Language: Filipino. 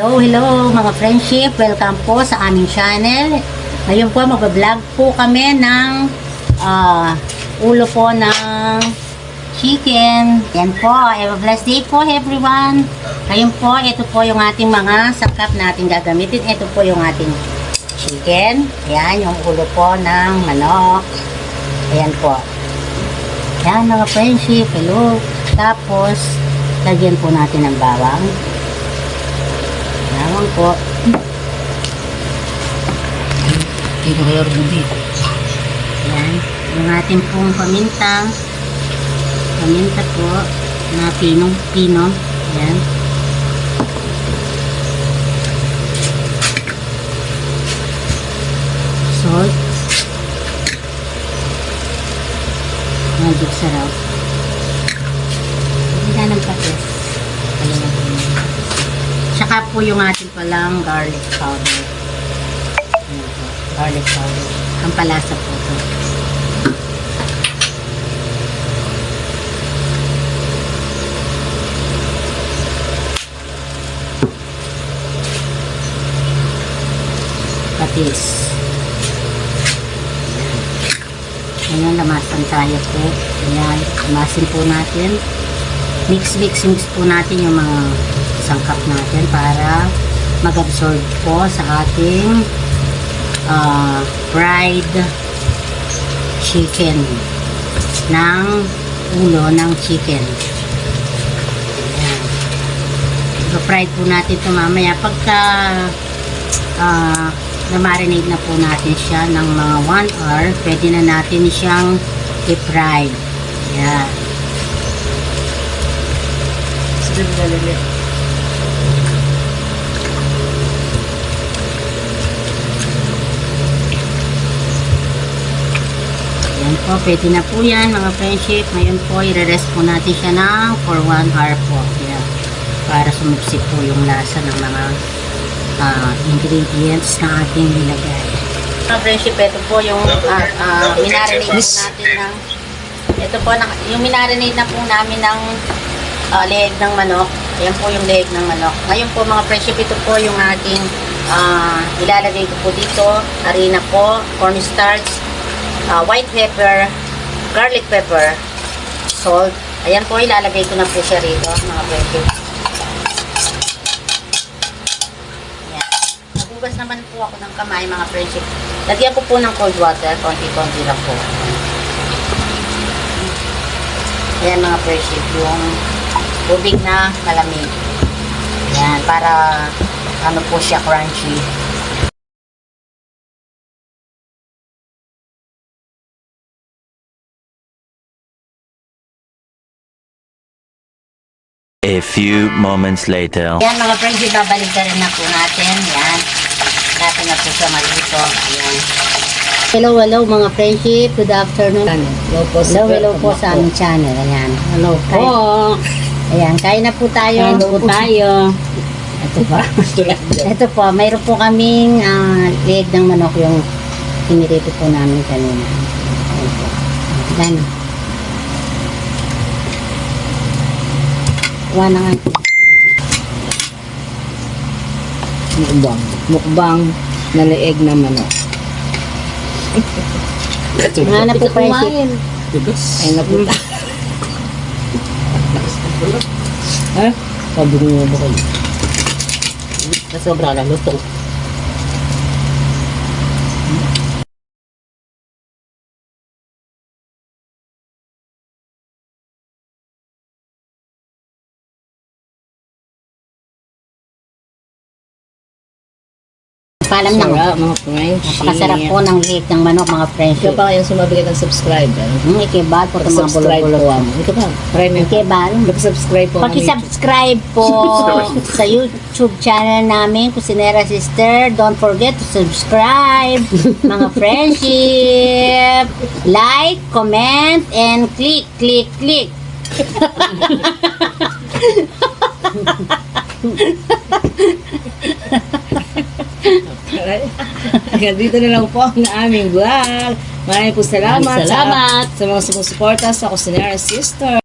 Hello, hello mga friendship. Welcome po sa aming channel. Ngayon po magbablog po kami ng ah, ulo po ng chicken. Yan po. Have a blessed day po everyone. Ngayon po, ito po yung ating mga sangkap natin gagamitin. Ito po yung ating chicken. Yan, yung ulo po ng manok. Ayan po. Yan mga friendship. Hello. Tapos, lagyan po natin ng bawang. Po. Tino rin dito. Yan. Yung ating pong paminta. Paminta po na pinong pino. Yan. Salt. Magic sarap. Hindi na ng patis. Kalimutan mo. Tsaka po yung ating palang garlic powder. Ayan. Garlic powder. Ang palasa po ito. Patis. Ayan, lamasan tayo po. Ayan, lamasin po natin. Mix, mix, mix po natin yung mga sangkap natin para mag-absorb po sa ating ah, fried chicken ng ulo ng chicken. Ayan. I-fried po natin ito mamaya. Pagka ah, na-marinate na po natin siya ng mga 1 hour, pwede na natin siyang i-fry. Ayan. Sige, po, pwede na po yan mga friendship. Ngayon po, i-rest po natin siya ng for 1 hour po. Ayan. Para sumupsik po yung lasa ng mga ah, ingredients na ating nilagay. Mga friendship, ito po yung uh, uh, minarinate natin ng ito po, na, yung minarinate na po namin ng ah, leeg ng manok. Ayan po yung leeg ng manok. Ngayon po mga friendship, ito po yung ating ah, ilalagay ko po dito. Harina po, cornstarch, ah, white pepper, garlic pepper, salt. Ayan po, ilalagay ko na po siya rito, mga. Ayan. Nagugas naman po ako ng kamay, mga friendship. Lagyan ko po ng cold water, konti-konti lang po. Ayan mga friendship, yung tubig na malamig. Ayan, para ano po siya crunchy. A few moments later. Yan mga friends, ibabalik na rin na po natin. Yan. Natin na po siya malito. Yan. Hello, hello mga friendship. Good afternoon. Hello po Hello, hello po sa aming channel. Ayan. Hello po. Ayan, kain na po tayo. Kain po tayo. Ito po. Ito po, mayroon po kaming ah, leg ng manok yung pinirito po namin kanina. Ayan po. Yan. Kuha na nga. Mukbang. Mukbang na leeg na manok. Nga na po friendship. Ay na po. Ha? Sabi niyo ba kayo? Nasobra na, luto. Paalam na. Sarap mga friendship. Napakasarap po ng leg ng manok mga Ikaw friendship. pa kayong sumabili ng subscriber. Hmm, ikibal po itong mga Subscribe bulog-bulog. mo. Ikibal. Mag-subscribe po. ang Paki-subscribe po sa YouTube channel namin, Kusinera Sister. Don't forget to subscribe, mga friendship. Like, comment, and click, click, click. Hanggang dito na lang po ang aming vlog. Maraming po salamat, Maraming salamat. Sa, sa mga sumusuporta sa Cusinera Sister.